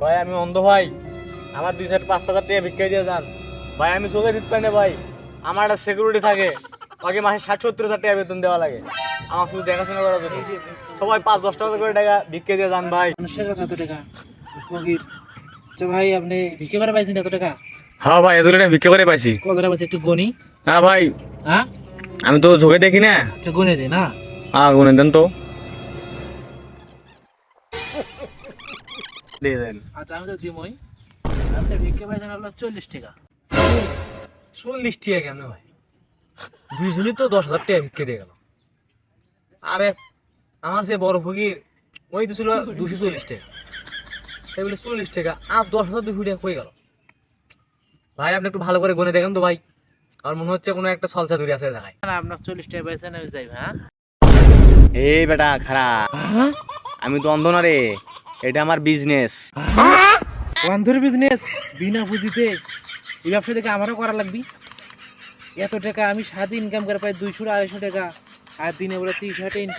ভাই আমি অন্ধ ভাই। আমার দুই সাইড পাঁচ হাজার টাকা ভিক্ষা দিয়ে যান। ভাই আমি চোখে দিতে পারি না ভাই। আমার একটা সিকিউরিটি থাকে। বাকি মাসে ষাট সত্তর হাজার টাকা বেতন দেওয়া লাগে। আমার শুধু দেখাশোনা করার জন্য। সবাই পাঁচ দশ টাকা করে টাকা ভিক্ষা দিয়ে যান ভাই। মানুষের কাছে এত টাকা। ফকির তো ভাই আপনি ভিকে করে পাইছেন এত টাকা? হ্যাঁ ভাই এত টাকা ভিক্ষা করে পাইছি। কত টাকা পাইছে একটু গনি। হ্যাঁ ভাই হ্যাঁ? আমি তো চোখে দেখি না। একটু গুনে দে না? হ্যাঁ গুনে দেন তো। দিয়ে দেন। আচ্ছা আমি তো দিমই আপনি ভিকে পাইছেন হলো চল্লিশ টাকা। চল্লিশ টাকা কেন ভাই? দুইজনই তো দশ হাজার টাকা ভিক্ষে দিয়ে গেল। আরে আমার সে বড় ফকির ওই তো ছিল দুশো চল্লিশ টাকা। তাই বলে চল্লিশ টাকা আর দশ হাজার দুশো টাকা হয়ে গেল? ভাই আপনি একটু ভালো করে গুনে দেখেন তো ভাই। আমার মনে হচ্ছে কোনো একটা সলসা দূরে আছে জায়গায় না আপনার চল্লিশ টাকা পাইছেন আমি যাই হ্যাঁ? এই বেটা খারাপ। আমি তো অন্ধ না রে। এটা আমার বিজনেস বন্ধুর বিজনেস বিনা পুঁজিতে এই ব্যবসা থেকে আমারও করা লাগবে। এত টাকা আমি সাত ইনকাম করে পাই দুইশো আড়াইশো টাকা, আর দিনে বলে তিরিশ হাজার ইনকাম